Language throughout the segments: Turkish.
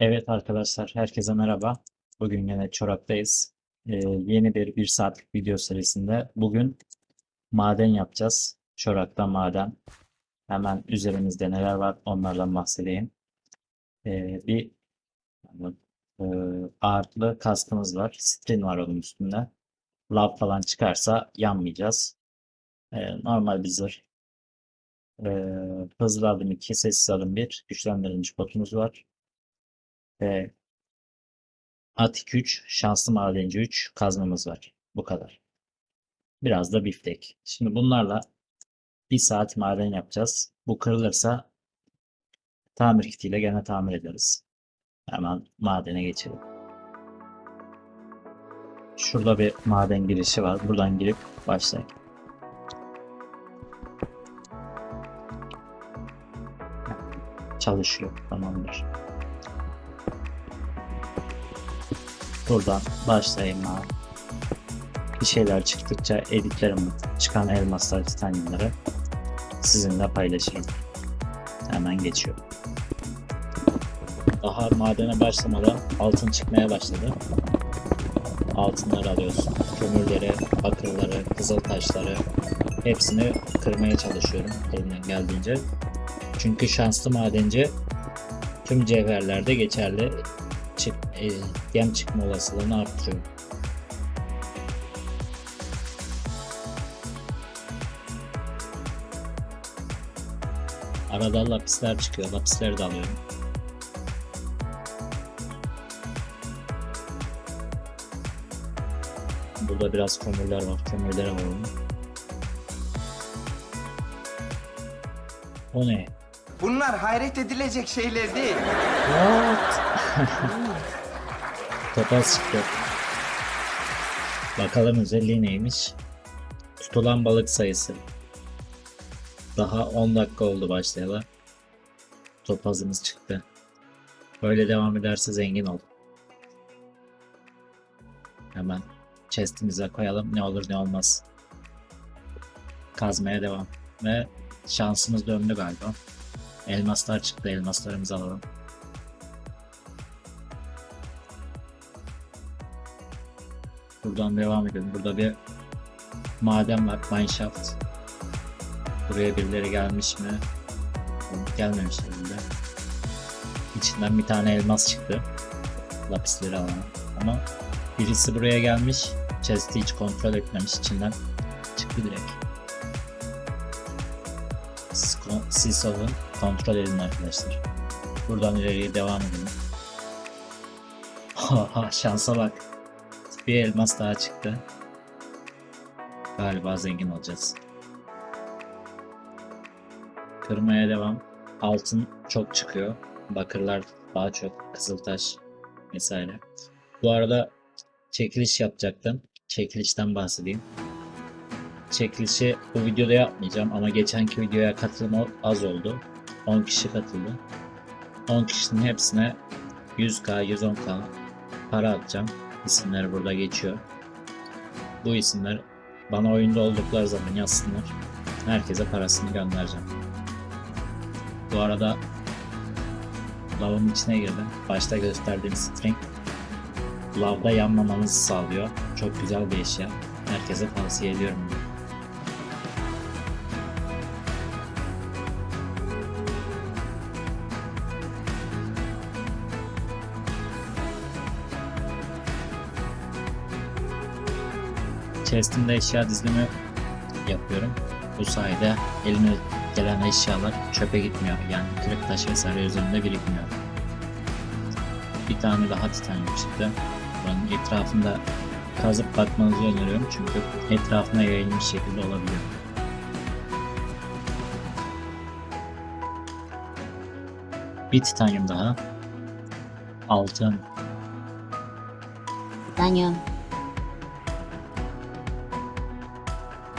Evet arkadaşlar, herkese merhaba. Bugün yine Çorak'tayız. Ee, yeni bir bir saatlik video serisinde bugün maden yapacağız. Çorak'ta maden. Hemen üzerimizde neler var onlardan bahsedeyim. Ee, bir e, ağırlıklı kaskımız var. Strin var onun üstünde. Lav falan çıkarsa yanmayacağız. Ee, normal bir zırh. Ee, hızlı adım 2, sessiz adım 1, güçlendirilmiş botumuz var. Ve Atik 3, Şanslı Madenci 3 kazmamız var. Bu kadar. Biraz da biftek. Şimdi bunlarla bir saat maden yapacağız. Bu kırılırsa tamir kitiyle gene tamir ederiz. Hemen madene geçelim. Şurada bir maden girişi var. Buradan girip başlayalım. Çalışıyor. Tamamdır. Buradan başlayayım abi. Bir şeyler çıktıkça editlerim çıkan elmaslar titanyumları sizinle paylaşayım. Hemen geçiyorum. Daha madene başlamadan altın çıkmaya başladı. Altınları alıyorsun. Kömürleri, bakırları, kızıl taşları hepsini kırmaya çalışıyorum elimden geldiğince. Çünkü şanslı madenci tüm cevherlerde geçerli e, gem çıkma olasılığını arttırıyor. Arada lapisler çıkıyor. Lapisleri de alıyorum. Burada biraz kömürler var. Kömürlere vuralım. O ne? Bunlar hayret edilecek şeyler değil. What? Topaz çıktı. Bakalım özelliği neymiş? Tutulan balık sayısı. Daha 10 dakika oldu başlayalı. Topazımız çıktı. Böyle devam ederse zengin ol. Hemen chestimize koyalım. Ne olur ne olmaz. Kazmaya devam. Ve şansımız döndü galiba. Elmaslar çıktı. Elmaslarımızı alalım. Buradan devam edelim. Burada bir maden var. Mineshaft. Buraya birileri gelmiş mi? Gelmemiş herhalde. İçinden bir tane elmas çıktı. Lapisleri alan. Ama birisi buraya gelmiş. Chest'i hiç kontrol etmemiş içinden. Çıktı direkt. Siz. Kontrol edin arkadaşlar. Buradan ileriye devam edelim. Şansa bak. Bir elmas daha çıktı. Galiba zengin olacağız. Kırmaya devam. Altın çok çıkıyor. Bakırlar daha çok. Kızıltaş vesaire. Bu arada çekiliş yapacaktım. Çekilişten bahsedeyim. Çekilişi bu videoda yapmayacağım ama geçenki videoya katılım az oldu. 10 kişi katıldı. 10 kişinin hepsine 100k, 110k para atacağım. İsimleri burada geçiyor. Bu isimler bana oyunda oldukları zaman yazsınlar. Herkese parasını göndereceğim. Bu arada lavın içine girdim. Başta gösterdiğim string lavda yanmamanızı sağlıyor. Çok güzel bir eşya. Herkese tavsiye ediyorum. bunu. Chest'imde eşya dizilimi yapıyorum. Bu sayede elime gelen eşyalar çöpe gitmiyor. Yani kırık taş vesaire üzerinde birikmiyor. Bir tane daha titanyum çıktı. Buranın etrafında kazıp bakmanızı öneriyorum çünkü etrafına yayılmış şekilde olabiliyor. Bir titanyum daha. Altın. Titanyum.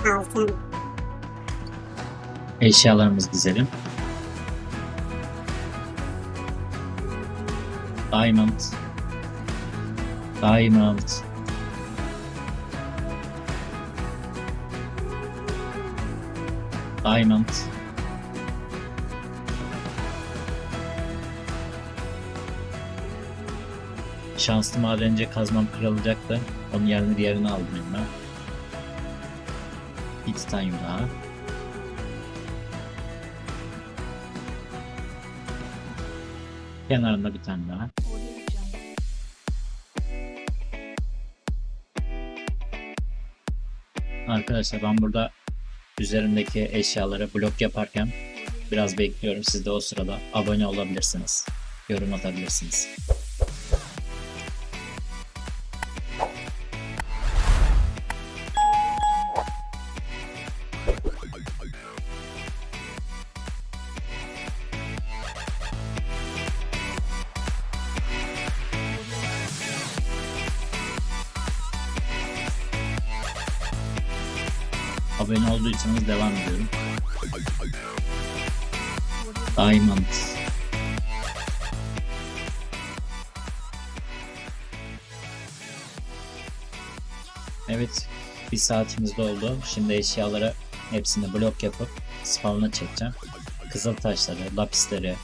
Altın. Eşyalarımızı dizelim. Diamond. Diamond. Diamond. şanslı madenci kazmam kırılacaktı. Onun yerine diğerini aldım elime. Bir titanyum daha. Kenarında bir tane daha. Arkadaşlar ben burada üzerimdeki eşyaları blok yaparken biraz bekliyorum. Siz de o sırada abone olabilirsiniz. Yorum atabilirsiniz. Abone olduysanız devam ediyorum. Diamond. Evet, bir saatimiz doldu. Şimdi eşyaları hepsini blok yapıp spawn'a çekeceğim. Kızıl taşları, lapisleri,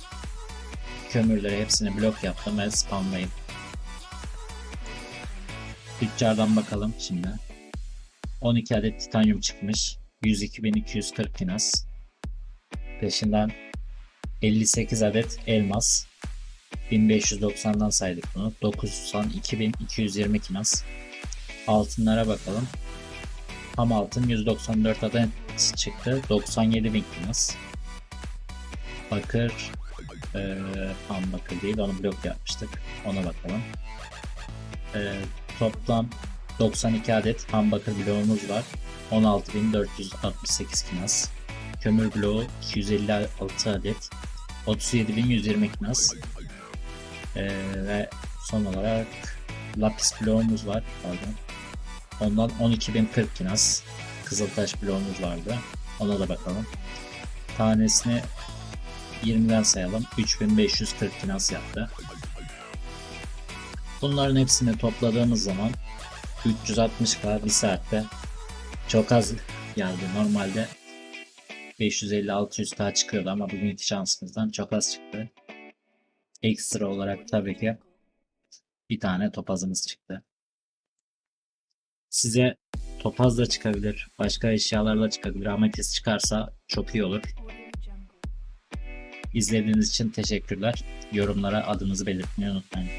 kömürleri hepsini blok yaptım ve spawn'layım. Tüccardan bakalım şimdi. 12 adet titanyum çıkmış. 102.240 kinas. Peşinden 58 adet elmas. 1590'dan saydık bunu. 92.220 kinas. Altınlara bakalım. Ham altın 194 adet çıktı. 97.000 kinas. Bakır eee ham bakır değil onu blok yapmıştık. Ona bakalım. Eee, toplam 92 adet ham bloğumuz var. 16.468 kinas. Kömür bloğu 256 adet. 37.120 kinas. Ee, ve son olarak lapis bloğumuz var. Pardon. Ondan 12.040 kinas. Kızıltaş bloğumuz vardı. Ona da bakalım. Tanesini 20'den sayalım. 3540 kinas yaptı. Bunların hepsini topladığımız zaman 360k bir saatte çok az geldi. Normalde 550-600k çıkıyordu ama bugünkü şansımızdan çok az çıktı. Ekstra olarak tabii ki bir tane topazımız çıktı. Size topaz da çıkabilir, başka eşyalarla çıkabilir. Ametist çıkarsa çok iyi olur. İzlediğiniz için teşekkürler. Yorumlara adınızı belirtmeyi unutmayın.